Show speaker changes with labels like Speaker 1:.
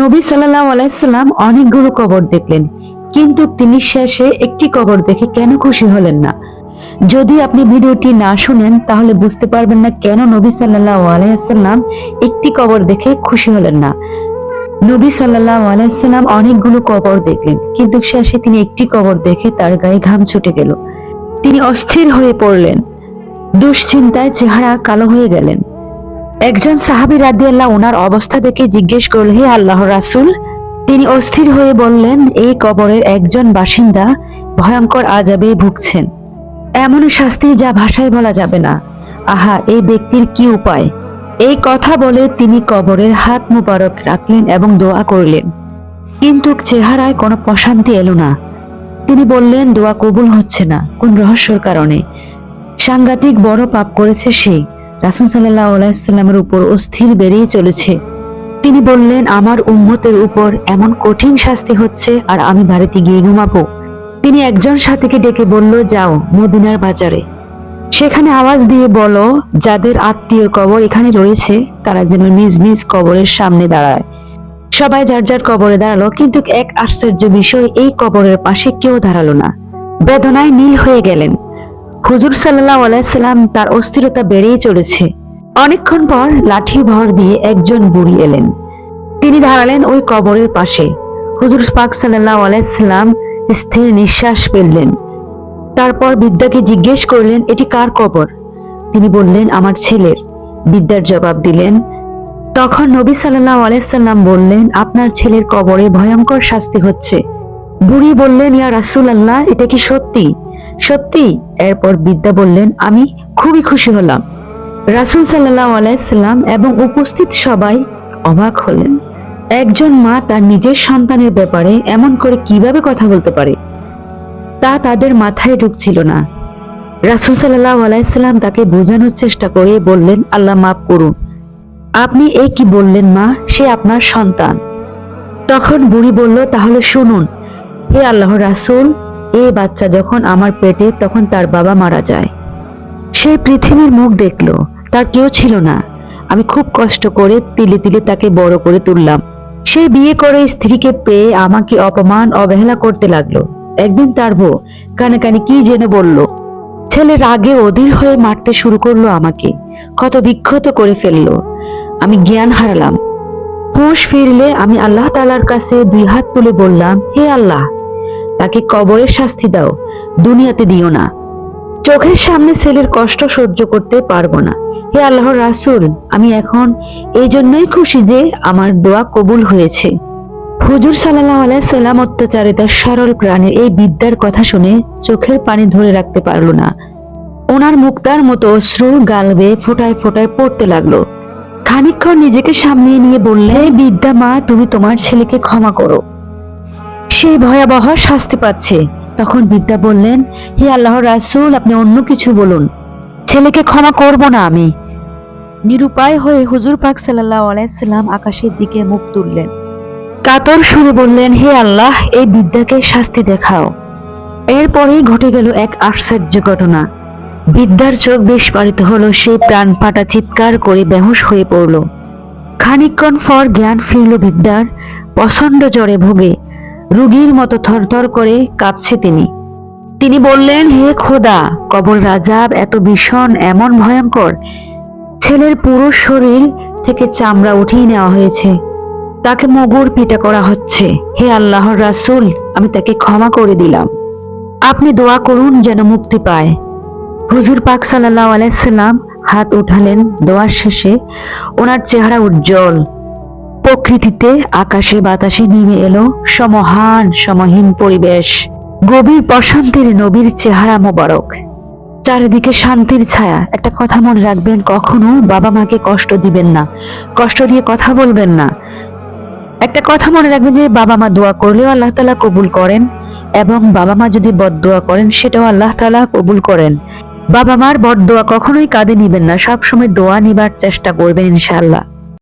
Speaker 1: নবী সাল্লাহ আলাইসাল্লাম অনেকগুলো কবর দেখলেন, কিন্তু তিনি শেষে একটি কবর দেখে কেন খুশি হলেন না? যদি আপনি ভিডিওটি না শুনেন, তাহলে বুঝতে পারবেন না কেন নবী সাল্লাহ আলাইসাল্লাম একটি কবর দেখে খুশি হলেন না। নবী সাল্লাহ আলাইসাল্লাম অনেকগুলো কবর দেখলেন, কিন্তু শেষে তিনি একটি কবর দেখে তার গায়ে ঘাম ছুটে গেল। তিনি অস্থির হয়ে পড়লেন। দুশ্চিন্তায় চেহারা কালো হয়ে গেলেন। একজন সাহাবি রাদিয়াল্লাহ ওনার অবস্থা দেখে জিজ্ঞেস করল, হে আল্লাহ রাসূল? তিনি অস্থির হয়ে বললেন, এই কবরের একজন বাসিন্দা ভয়ঙ্কর আজাবে ভুগছেন। এমন শাস্তি যা ভাষায় বলা যাবে না। আহা, এই ব্যক্তির কি উপায়? এই কথা বলে তিনি কবরের হাত মুবারক রাখলেন এবং দোয়া করলেন। কিন্তু চেহারায় কোনো প্রশান্তি এলো না। তিনি বললেন, দোয়া কবুল হচ্ছে না। কোন রহস্যর কারণে? সাংঘাতিক বড় পাপ করেছে সে। রাসুল সাল্লাহ আলাইসাল্লামের উপর অস্থির বেড়েই চলেছে। তিনি বললেন, আমার উম্মতের উপর এমন কঠিন শাস্তি হচ্ছে আর আমি বাড়িতে গিয়ে ঘুমাবো। তিনি একজন সাথীকে ডেকে বলল, যাও মদিনার বাজারে। সেখানে আওয়াজ দিয়ে বলো যাদের আত্মীয় কবর এখানে রয়েছে, তারা যেন নিজ নিজ কবরের সামনে দাঁড়ায়। সবাই যার যার কবরে দাঁড়াল, কিন্তু এক আশ্চর্য বিষয়, এই কবরের পাশে কেউ দাঁড়াল না। বেদনায় নীল হয়ে গেলেন। হুজুর সাল্লাহ আলাইসাল্লাম তার অস্থিরতা বেড়েই চলেছে। অনেকক্ষণ পর লাঠি ভর দিয়ে একজন বুড়ি এলেন। তিনি দাঁড়ালেন ওই কবরের পাশে। হুজুর পাক সাল্লাহ আলাইসাল্লাম স্থির নিঃশ্বাস ফেললেন। তারপর বিদ্যাকে জিজ্ঞেস করলেন, এটি কার কবর? তিনি বললেন, আমার ছেলের। বিদ্যার জবাব দিলেন, তখন নবী সাল্লাহ আলাইসাল্লাম বললেন, আপনার ছেলের কবরে ভয়ঙ্কর শাস্তি হচ্ছে। বুড়ি বললেন, ইয়া রাসুল আল্লাহ এটা কি সত্যি? সত্যি? এরপর বিদ্যা বললেন, আমি খুবই খুশি হলাম। রাসুল সাল্লাহ আলাইসাল্লাম এবং উপস্থিত সবাই অবাক হলেন। একজন মা তার নিজের সন্তানের ব্যাপারে এমন করে কীভাবে কথা বলতে পারে? তা তাদের মাথায় ঢুকছিল না। রাসুল সাল্লাহ আলাইসাল্লাম তাকে বোঝানোর চেষ্টা করে বললেন, আল্লাহ মাফ করুন। আপনি এই কি বললেন মা? সে আপনার সন্তান। তখন বুড়ি বলল, তাহলে শুনুন। হে আল্লাহ রাসূল এই বাচ্চা যখন আমার পেটে, তখন তার বাবা মারা যায়। সে পৃথিবীর মুখ দেখল, তার কেউ ছিল না। আমি খুব কষ্ট করে তিলে তিলে তাকে বড় করে তুললাম। সে বিয়ে করে স্ত্রীকে পেয়ে আমাকে অপমান, অবহেলা করতে লাগল। একদিন তার বউ কানে কানে কি জেনে বলল, ছেলে রাগে অধীর হয়ে মারতে শুরু করল আমাকে। কত বিক্ষত করে ফেলল। আমি জ্ঞান হারালাম। হুঁশ ফিরলে আমি আল্লাহ তালার কাছে দুই হাত তুলে বললাম, হে আল্লাহ তাকে কবরের শাস্তি দাও, দুনিয়াতে দিও না। চোখের সামনে ছেলের কষ্ট সহ্য করতে পারব না। হে আল্লাহর রাসূল, আমি এখন এই জন্যই খুশি যে আমার দোয়া কবুল হয়েছে। হুজুর সাল্লাহ আলাইসাল্লাম অত্যাচারিতার সরল প্রাণের এই বিদ্যার কথা শুনে চোখের পানি ধরে রাখতে পারল না। ওনার মুক্তার মতো অশ্রু গাল বেয়ে ফোটায় ফোটায় পড়তে লাগল। খানিকক্ষণ নিজেকে সামনে নিয়ে বললে, বিদ্যা মা, তুমি তোমার ছেলেকে ক্ষমা করো। সে ভয়াবহ শাস্তি পাচ্ছে। তখন বিদ্যা বললেন, হে আল্লাহ রাসূল, আপনি অন্য কিছু বলুন। ছেলেকে ক্ষমা করব না আমি। নিরুপায় হয়ে হুজুর পাক সাল্লাল্লাহু আলাইহি সাল্লাম আকাশের দিকে মুখ তুললেন। কাতর সুরে বললেন, হে আল্লাহ, এই বিদ্যাকে শাস্তি দেখাও। এরপরেই ঘটে গেল এক আশ্চর্য ঘটনা। বিদ্যার চোখ বেশ পালিত হলো, সে প্রাণ ফাটা চিৎকার করে বেহুশ হয়ে পড়ল। খানিকক্ষণ পর জ্ঞান ফিরল বিদ্যার প্রচণ্ড জ্বরে ভোগে। রুগীর মতো থরথর করে কাঁপছে তিনি। তিনি বললেন, হে খোদা, কবর রাজাব এত ভীষণ, এমন ভয়ঙ্কর। ছেলের পুরো শরীর থেকে চামড়া উঠিয়ে নেওয়া হয়েছে। তাকে মগুর পিটা করা হচ্ছে। হে আল্লাহর রাসুল, আমি তাকে ক্ষমা করে দিলাম। আপনি দোয়া করুন যেন মুক্তি পায়। হুজুর পাক সাল্লাহ আলাইসাল্লাম হাত উঠালেন। দোয়ার শেষে ওনার চেহারা উজ্জ্বল। প্রকৃতিতে আকাশে বাতাসে নেমে এলো সমহান, সমহীন পরিবেশ। গভীর প্রশান্তির নবীর চেহারা মোবারক। চারিদিকে শান্তির ছায়া। একটা কথা মনে রাখবেন, কখনো বাবা মাকে কষ্ট দিবেন না। কষ্ট দিয়ে কথা বলবেন না। একটা কথা মনে রাখবেন যে, বাবা মা দোয়া করলেও আল্লাহ তালা কবুল করেন এবং বাবা মা যদি বদদোয়া করেন, সেটাও আল্লাহ তালা কবুল করেন। বাবা মার বদদোয়া কখনোই কাঁদে নিবেন না। সবসময় দোয়া নিবার চেষ্টা করবেন ইনশাআল্লাহ।